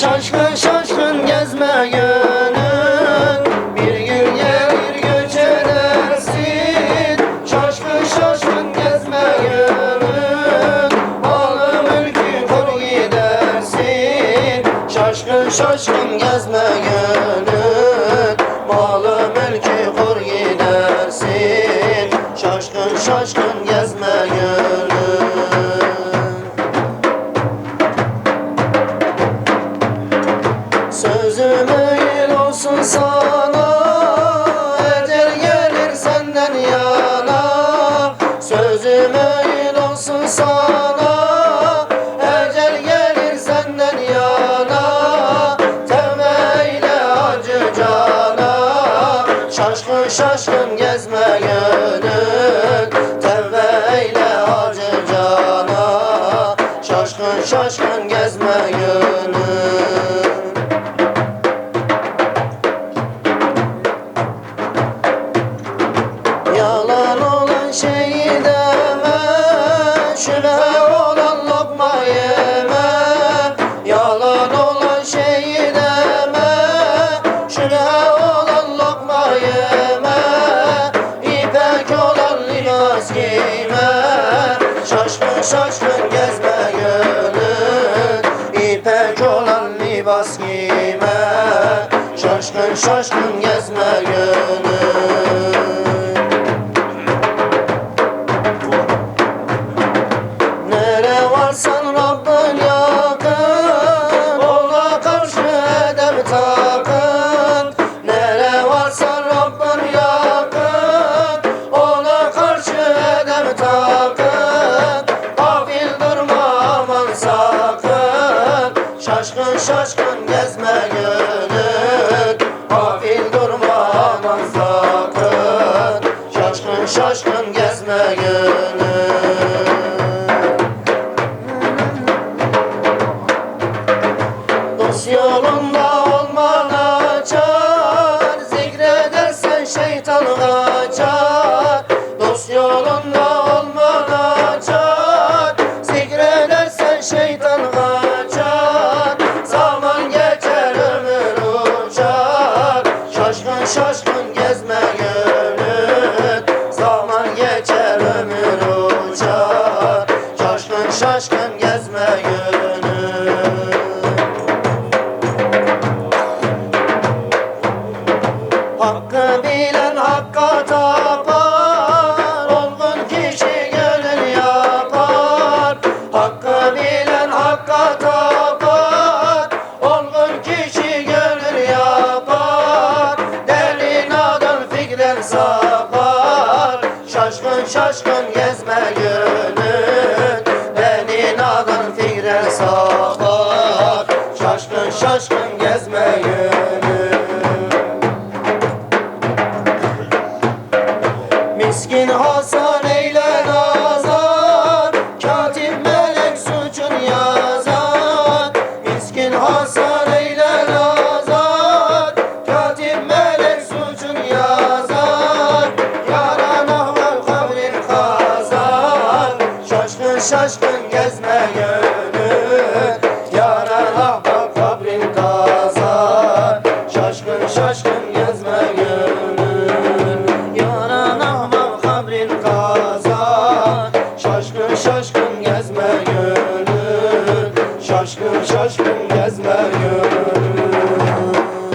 Şaşkın şaşkın gezme gönül. Bir gün gelir göç edersin. Şaşkın şaşkın gezme gönül. Malı mülkü kor gidersin. Şaşkın şaşkın gezme gönül. Malı mülkü kor gidersin. Şaşkın şaşkın gezme sana Ecel gelir senden yana. Sözüm olsun sana Ecel gelir senden yana. Temeyle acı cana. Şaşkın şaşkın libas giyme Şaşkın şaşkın gezme gönül İpek olan libas giyme Şaşkın şaşkın gezme gönül takın Gafil sakın. Şaşkın şaşkın gezme gönül Gafil durma sakın. Şaşkın şaşkın gezme gönül. Dost yolunda Şaşkın gezme gönül Hakkı Şaşkın gezme gönül Yaran ahval kabrin kazar. Şaşkın şaşkın